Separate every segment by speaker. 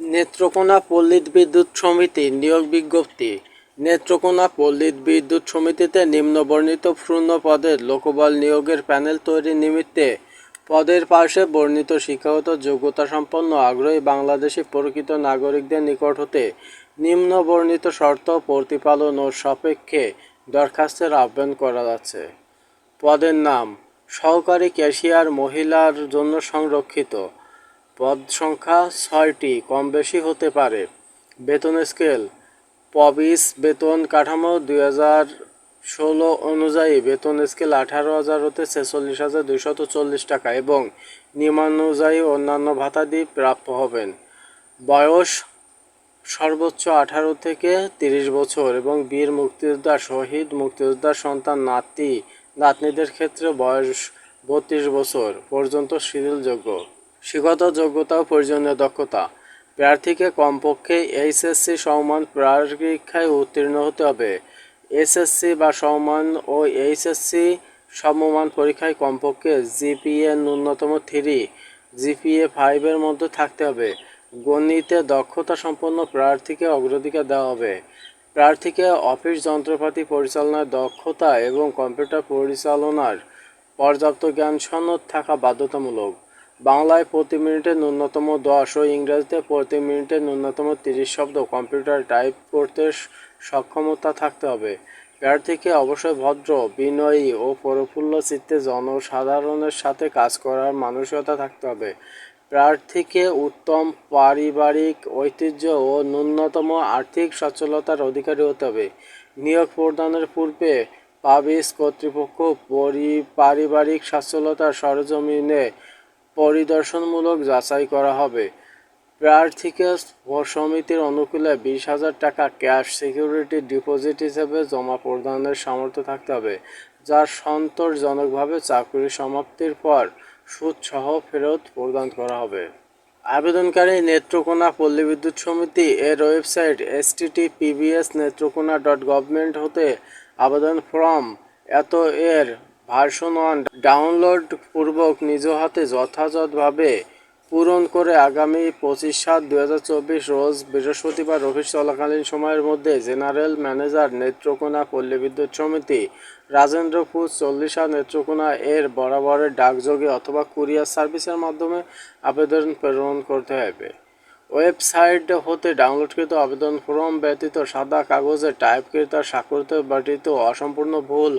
Speaker 1: নেত্রকোনা পল্লী বিদ্যুৎ সমিতি নিয়োগ বিজ্ঞপ্তি। নেত্রকোনা পল্লী বিদ্যুৎ সমিতিতে নিম্নবর্ণিত শূন্য পদের লোকবল নিয়োগের প্যানেল তৈরি নিমিত্তে পদের পাশে বর্ণিত শিক্ষাগত যোগ্যতা সম্পন্ন আগ্রহী বাংলাদেশি প্রকৃত নাগরিকদের নিকট হতে নিম্ন বর্ণিত শর্ত প্রতিপালন ও সাপেক্ষে দরখাস্তের আহ্বান করা যাচ্ছে পদের নাম, সহকারী ক্যাশিয়ার মহিলার জন্য সংরক্ষিত। পদ সংখ্যা ছয়টি কম বেশি হতে পারে। বেতন স্কেল, পবিস বেতন কাঠামো দুই হাজার ষোলো অনুযায়ী বেতন স্কেল আঠারো হাজার হতে ছেচল্লিশ হাজার দুইশত চল্লিশ টাকা এবং নিয়মানুযায়ী অন্যান্য ভাতাদি প্রাপ্য হবেন। বয়স সর্বোচ্চ আঠারো থেকে তিরিশ বছর এবং বীর মুক্তিযোদ্ধা শহীদ মুক্তিযোদ্ধার সন্তান নাতি নাতনিদের ক্ষেত্রে বয়স বত্রিশ বছর পর্যন্ত শিথিলযোগ্য। শিক্ষত যোগ্যতা ও প্রয়োজনীয় দক্ষতা। প্রার্থীকে কমপক্ষে এইচএসসি সমমান পরীক্ষায় উত্তীর্ণ হতে হবে। এসএসসি বা সমমান ও এইচএসসি সমমান পরীক্ষায় কমপক্ষে জিপিএ ন্যূনতম থ্রি, জিপিএ ফাইভের মধ্যে থাকতে হবে। গণিতে দক্ষতা সম্পন্ন প্রার্থীকে অগ্রাধিকার দেওয়া হবে। প্রার্থীকে অফিস যন্ত্রপাতি পরিচালনার দক্ষতা এবং কম্পিউটার পরিচালনার পর্যাপ্ত জ্ঞান সনদ থাকা বাধ্যতামূলক। বাংলায় প্রতি মিনিটে ন্যূনতম দশ ও ইংরেজিতে প্রতি মিনিটে ন্যূনতম তিরিশ শব্দ কম্পিউটার টাইপ করতে সক্ষমতা থাকতে হবে। প্রার্থীকে অবশ্যই ভদ্র, বিনয়ী ও প্রফুল্ল চিত্তে জনসাধারণের সাথে কাজ করার মানসিকতা থাকতে হবে। প্রার্থীকে উত্তম পারিবারিক ঐতিহ্য ও ন্যূনতম আর্থিক সচ্ছলতার অধিকারী হতে হবে। নিয়োগ প্রদানের পূর্বে পাবিস কর্তৃপক্ষ পরি, পারিবারিক সচ্ছলতার সরজমিনে পরিদর্শনমূলক যাচাই করা হবে। প্রার্থীকে সমিতির অনুকূলে বিশ হাজার টাকা ক্যাশ সিকিউরিটি ডিপোজিট হিসেবে জমা প্রদানের সামর্থ্য থাকতে হবে, যা সন্তোষজনকভাবে চাকরি সমাপ্তির পর সুদসহ ফেরত প্রদান করা হবে। আবেদনকারী নেত্রকোনা পল্লী বিদ্যুৎ সমিতি এর website S T PBS Netrokona dot government হতে আবেদন ফর্ম এত এর ভার্সন ওয়ান ডাউনলোড পূর্বক নিজ হাতে যথাযথভাবে পূরণ করে আগামী পঁচিশ সাত দু রোজ বৃহস্পতিবার অফিস চলাকালীন সময়ের মধ্যে জেনারেল ম্যানেজার নেত্রকোনা পল্লী বিদ্যুৎ সমিতি রাজেন্দ্রপুর চল্লিশা নেত্রকোনা এর বরাবরের ডাকযোগে অথবা কুরিয়ার সার্ভিসের মাধ্যমে আবেদন প্রেরণ করতে হবে। ওয়েবসাইট হতে ডাউনলোডকৃত আবেদন ফর্ম ব্যতীত সাদা কাগজে টাইপকৃত, স্বাক্ষরিত, ব্যতীত অসম্পূর্ণ ভুল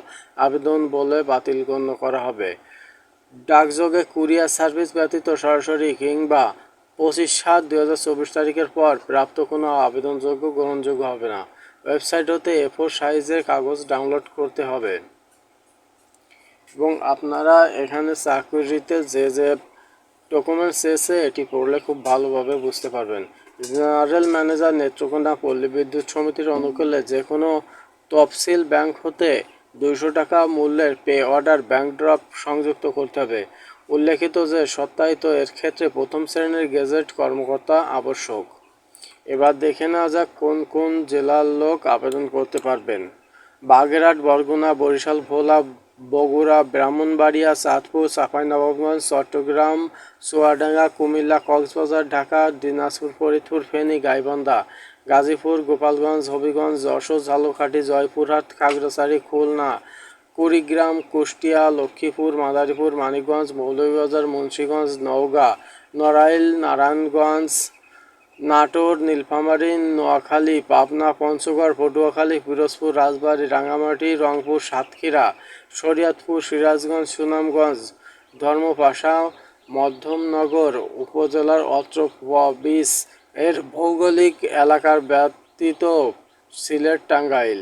Speaker 1: আবেদন বলে বাতিল গণ্য করা হবে। ডাকযোগে কুরিয়ার সার্ভিস ব্যতীত সরাসরি কিংবা পঁচিশ সাত দুই হাজার চব্বিশ তারিখের পর প্রাপ্ত কোনো আবেদনযোগ্য, গ্রহণযোগ্য হবে না। ওয়েবসাইট হতে এফোর সাইজের কাগজ ডাউনলোড করতে হবে। এবং আপনারা এখানে চাকরিতে যে যে ডকুমেন্টস এসে এটি পড়লে খুব ভালোভাবে বুঝতে পারবেন। জেনারেল ম্যানেজার নেত্রকোনা পল্লী বিদ্যুৎ সমিতির অনুকূলে যে কোনো তফসিল ব্যাংক হতে দুইশো টাকা মূল্যের পে অর্ডার ব্যাংক ড্রপ সংযুক্ত করতে হবে। উল্লেখিত যে, সত্যায়িত এর ক্ষেত্রে প্রথম শ্রেণির গেজেট কর্মকর্তা আবশ্যক। এবার দেখে নেওয়া যাক কোন কোন জেলার লোক আবেদন করতে পারবেন। বাগেরহাট, বরগুনা, বরিশাল, ভোলা বগুড়া, ব্রাহ্মণবাড়িয়া, চাঁদপুর, চাঁপাইনবাবগঞ্জ, চট্টগ্রাম, চুয়াডাঙ্গা, কুমিল্লা, কক্সবাজার, ঢাকা, দিনাজপুর, ফরিদপুর, ফেনী, গাইবান্ধা, গাজীপুর, গোপালগঞ্জ, হবিগঞ্জ, যশোর, ঝালকাঠি, জয়পুরহাট, খাগড়াছড়ি, খুলনা, কুড়িগ্রাম, কুষ্টিয়া, লক্ষ্মীপুর, মাদারীপুর, মানিকগঞ্জ, মৌলভীবাজার, মুন্সীগঞ্জ, নওগাঁ, নড়াইল, নারায়ণগঞ্জ নাটোর, নীলফামারী, নোয়াখালী, পাবনা, পঞ্চগড়, পটুয়াখালী, পিরোজপুর, রাজবাড়ী রাঙামাটি রংপুর, সাতক্ষীরা, শরিয়তপুর, সিরাজগঞ্জ, সুনামগঞ্জ, ধর্মপাশা, মধ্যমনগর উপজেলার অত্র বিশ এর ভৌগোলিক এলাকার ব্যতীত সিলেট টাঙ্গাইল।